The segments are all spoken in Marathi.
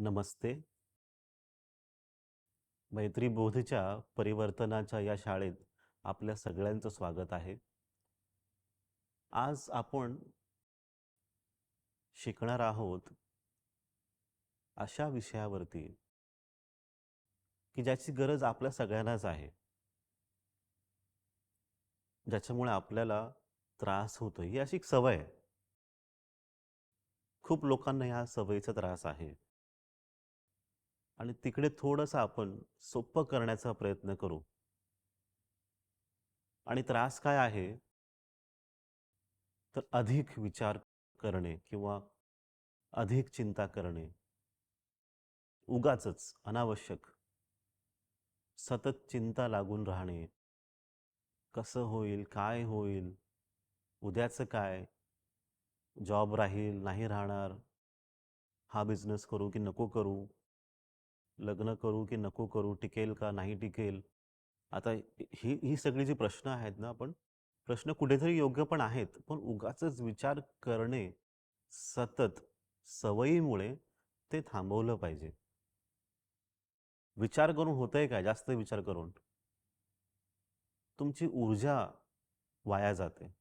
नमस्ते. मैत्रीबोधच्या परिवर्तनाच्या या शाळेत आपल्या सगळ्यांचं स्वागत आहे. आज आपण शिकणार आहोत अशा विषयावरती की ज्याची गरज आपल्या सगळ्यांनाच आहे. ज्याच्यामुळे आपल्याला त्रास होतो. ही अशी एक सवय आहे. खूप लोकांना ह्या सवयीचा त्रास आहे. आणि तिकडे थोडंसं आपण सोपं करण्याचा प्रयत्न करू. आणि त्रास काय आहे? तर अधिक विचार करणे किंवा अधिक चिंता करणे. उगाचच अनावश्यक. सतत चिंता लागून राहणे. कसं होईल? काय होईल? उद्याचं काय? जॉब राहील, नाही राहणार? हा बिझनेस करू की नको करू? लग्न करू की नको करू? टिकेल का नाही टिकेल? आता ही ही सगळी जी प्रश्न आहेत ना आपण प्रश्न कुठेतरी योग्य पण आहेत. पण उगाचच विचार करणे सतत सवयीमुळे ते थांबवलं पाहिजे. विचार करून होतंय काय? जास्त विचार करून? तुमची ऊर्जा वाया जाते.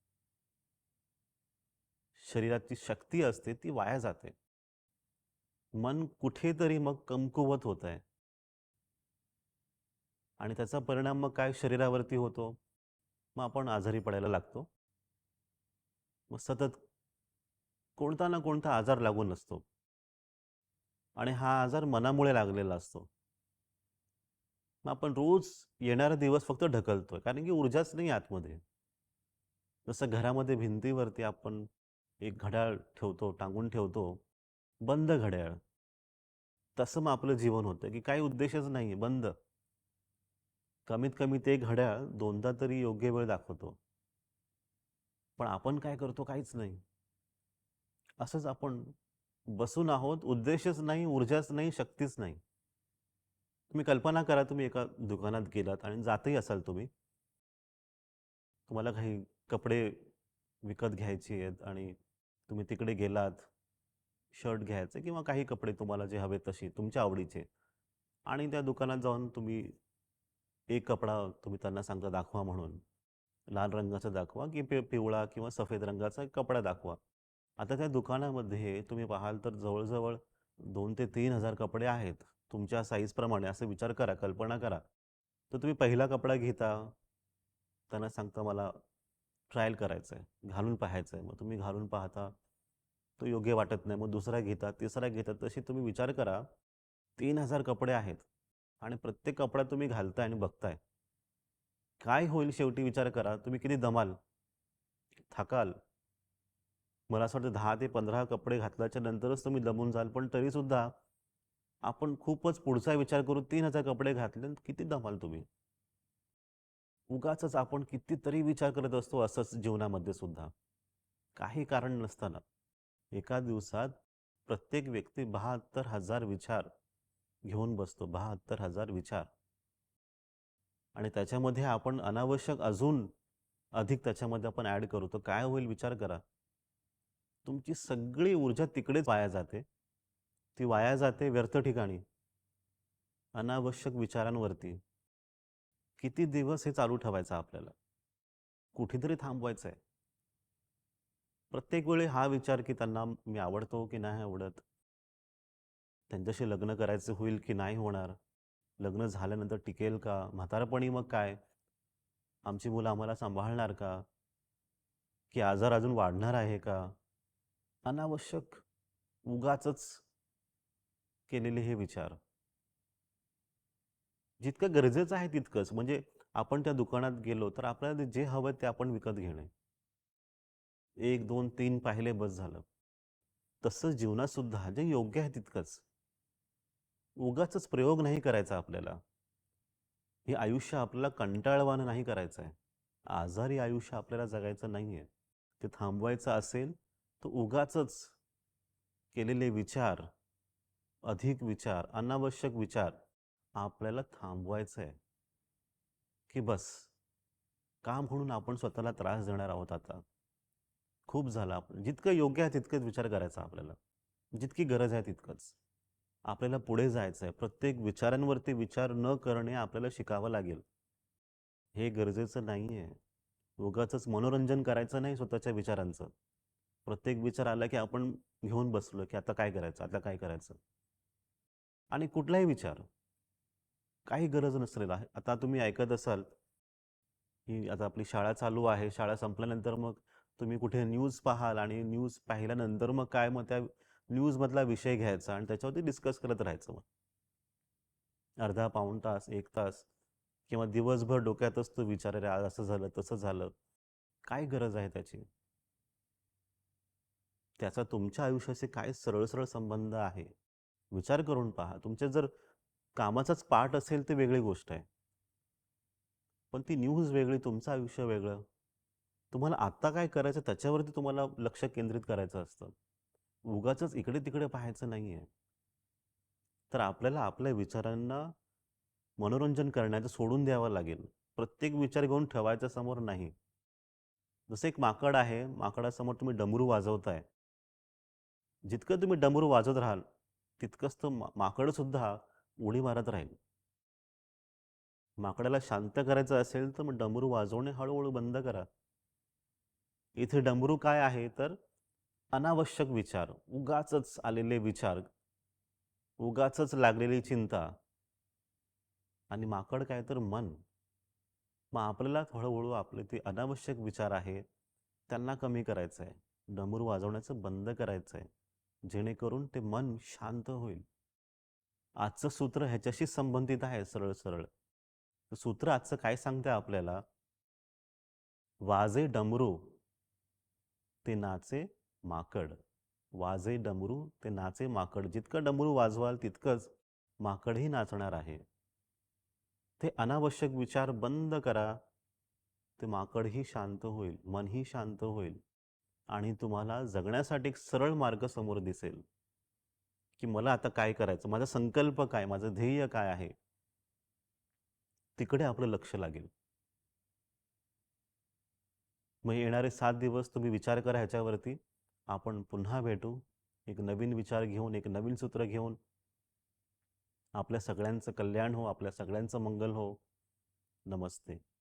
शरीराची शक्ती असते ती वाया जाते. मन कुठेतरी मग कमकुवत होतंय. आणि त्याचा परिणाम मग काय शरीरावरती होतो? मग आपण आजारी पडायला लागतो. मग सतत कोणता ना कोणता आजार लागून असतो. आणि हा आजार मनामुळे लागलेला असतो. मग आपण रोज येणारा दिवस फक्त ढकलतोय. कारण की ऊर्जाच नाही आतमध्ये. जसं घरामध्ये भिंतीवरती आपण एक घड्याळ ठेवतो, टांगून ठेवतो, बंद घड्याळ. तसं मग आपलं जीवन होतं की काही उद्देशच नाही बंद. कमीत कमी ते घड्याळ दोनदा तरी योग्य वेळ दाखवतो. पण आपण काय करतो? काहीच नाही. असंच आपण बसून आहोत. उद्देशच नाही, ऊर्जाच नाही, शक्तीच नाही. तुम्ही कल्पना करा तुम्ही एका दुकानात गेलात आणि जातही असाल तुम्ही. तुम्हाला काही कपडे विकत घ्यायचे आहेत आणि तुम्ही तिकडे गेलात. शर्ट घ्यायचे किंवा काही कपडे तुम्हाला जे हवे तशी तुमच्या आवडीचे. आणि त्या दुकानात जाऊन तुम्ही एक कपडा तुम्ही त्यांना सांगता दाखवा म्हणून. लाल रंगाचा दाखवा की पि पिवळा किंवा सफेद रंगाचा कपडा दाखवा. आता त्या दुकानामध्ये तुम्ही पाहाल तर जवळजवळ दोन ते तीन हजार कपडे आहेत. तुमच्या साईजप्रमाणे असा विचार करा, कल्पना करा. तर तुम्ही पहिला कपडा घेता. त्यांना सांगता मला ट्रायल करायचं आहे घालून पाहायचं आहे मग तुम्ही घालून पाहता. तो योग्य वाटत नाही. मग दुसरा घेता, तिसरा घेता. तसे तुम्ही विचार करा तीन हजार कपडे आहेत. आणि प्रत्येक कपडा तुम्ही घालताय आणि बघताय. काय होईल शेवटी विचार करा. तुम्ही किती दमाल? थकाल. मला असं वाटतं दहा ते 15 कपडे घातल्याच्या नंतरच तुम्ही दमून जाल. पण तरीसुद्धा आपण खूपच पुढचा विचार करू 3000 कपडे घातले किती दमाल तुम्ही? उगाचच आपण कितीतरी विचार करत असतो असंच जीवनामध्ये सुद्धा. काही कारण नसताना. एका दिवसात प्रत्येक व्यक्ती 72,000 विचार घेऊन बसतो. 72,000 विचार. आणि त्याच्यामध्ये आपण अनावश्यक अजून अधिक त्याच्यामध्ये आपण ॲड करू. तर काय होईल विचार करा. तुमची सगळी ऊर्जा तिकडेच वाया जाते. ती वाया जाते व्यर्थ ठिकाणी. अनावश्यक विचारांवरती. किती दिवस हे चालू ठेवायचं आपल्याला? कुठेतरी थांबवायचं आहे प्रत्येक वेळी हा विचार की त्यांना मी आवडतो की नाही आवडत? त्यांच्याशी लग्न करायचं होईल की नाही होणार? लग्न झाल्यानंतर टिकेल का? म्हातारपणी मग काय? आमची मुलं आम्हाला सांभाळणार का? की आजार अजून वाढणार आहे का? अनावश्यक उगाच केलेले हे विचार. जितकं गरजेचं आहे तितकंच. म्हणजे आपण त्या दुकानात गेलो तर आपल्याला जे हवं ते आपण विकत घेणे. 1, 2, 3 पाहिले बस झालं. तसंच जीवनात सुद्धा जे योग्य आहे तितकंच. उगाचच प्रयोग नाही करायचा आपल्याला. हे आयुष्य आपल्याला कंटाळवानं नाही करायचं आहे आजारी आयुष्य आपल्याला जगायचं नाहीये. ते थांबवायचं असेल तर उगाचच केलेले विचार, अधिक विचार, अनावश्यक विचार आपल्याला थांबवायचंय. की बस. का म्हणून आपण स्वतःला त्रास देणार आहोत आता? खूप झालं आपण जितकं योग्य आहे तितकंच विचार करायचा आपल्याला. जितकी गरज आहे तितकंच. आपल्याला पुढे जायचं आहे प्रत्येक विचारांवरती विचार न करणे आपल्याला शिकावं लागेल. हे गरजेचं नाही आहे उगाचच मनोरंजन करायचं नाही स्वतःच्या विचारांचं. प्रत्येक विचार आला की आपण घेऊन बसलो की आता काय करायचं? आता काय करायचं? आणि कुठलाही विचार. काही गरज नसलेला. आहे आता तुम्ही ऐकत असाल की आता आपली शाळा चालू आहे. शाळा संपल्यानंतर मग तुम्ही कुठे न्यूज पाहाल आणि न्यूज पाहिल्यानंतर मग काय मग त्या न्यूजमधला विषय घ्यायचा आणि त्याच्यावरती डिस्कस करत राहायचं मग. अर्धा पाऊण तास एक तास किंवा दिवसभर डोक्यातच तो विचार रे आज असं झालं तसं झालं. काय गरज आहे त्याची? त्याचा तुमच्या आयुष्याशी काय सरळ सरळ संबंध आहे? विचार करून पहा. तुमचे जर कामाचाच पाठ असेल ते वेगळी गोष्ट आहे. पण ती न्यूज वेगळी तुमचं आयुष्य वेगळं. तुम्हाला आत्ता काय करायचं त्याच्यावरती तुम्हाला लक्ष केंद्रित करायचं असतं. उगाचच इकडे तिकडे पाहायचं नाही आहे तर आपल्याला आपल्या विचारांना मनोरंजन करण्याचं सोडून द्यावं लागेल. प्रत्येक विचार घेऊन ठेवायचा समोर नाही. जसं एक माकड आहे माकडासमोर तुम्ही डमरू वाजवताय. जितकं तुम्ही डमरू वाजवत राहाल तितकंच तो मा माकडसुद्धा उडी मारत राहील. माकडाला शांत करायचं असेल तर मग डमरू वाजवणे हळूहळू बंद करा. इथे डमरू काय आहे? तर अनावश्यक विचार उगाचच आलेले विचार उगाचच लागलेली चिंता आणि माकड काय तर मन. मग आपल्याला हळूहळू आपले ते अनावश्यक विचार आहे त्यांना कमी करायचं आहे डमरू वाजवण्याचं बंद करायचं आहे जेणेकरून ते मन शांत होईल. आजचं सूत्र ह्याच्याशी संबंधित आहे सरळ सरळ. सूत्र आजचं काय सांगते आपल्याला? वाजे डमरू. ते नाचे माकड. वाजे डमरू ते नाचे माकड. जितकं डमरू वाजवाल तितकंच माकडही नाचणार आहे. ते अनावश्यक विचार बंद करा. ते माकडही शांत होईल मनही शांत होईल आणि तुम्हाला जगण्यासाठी एक सरळ मार्ग समोर दिसेल. की मला आता काय करायचं? माझा संकल्प काय? माझं ध्येय काय आहे? तिकडे आपलं लक्ष लागेल. मग येणारे सात दिवस तुम्ही विचार करा ह्याच्यावरती. आपण पुन्हा भेटू. एक नवीन विचार घेऊन एक नवीन सूत्र घेऊन. आपल्या सगळ्यांचं कल्याण हो आपल्या सगळ्यांचं मंगल हो. नमस्ते.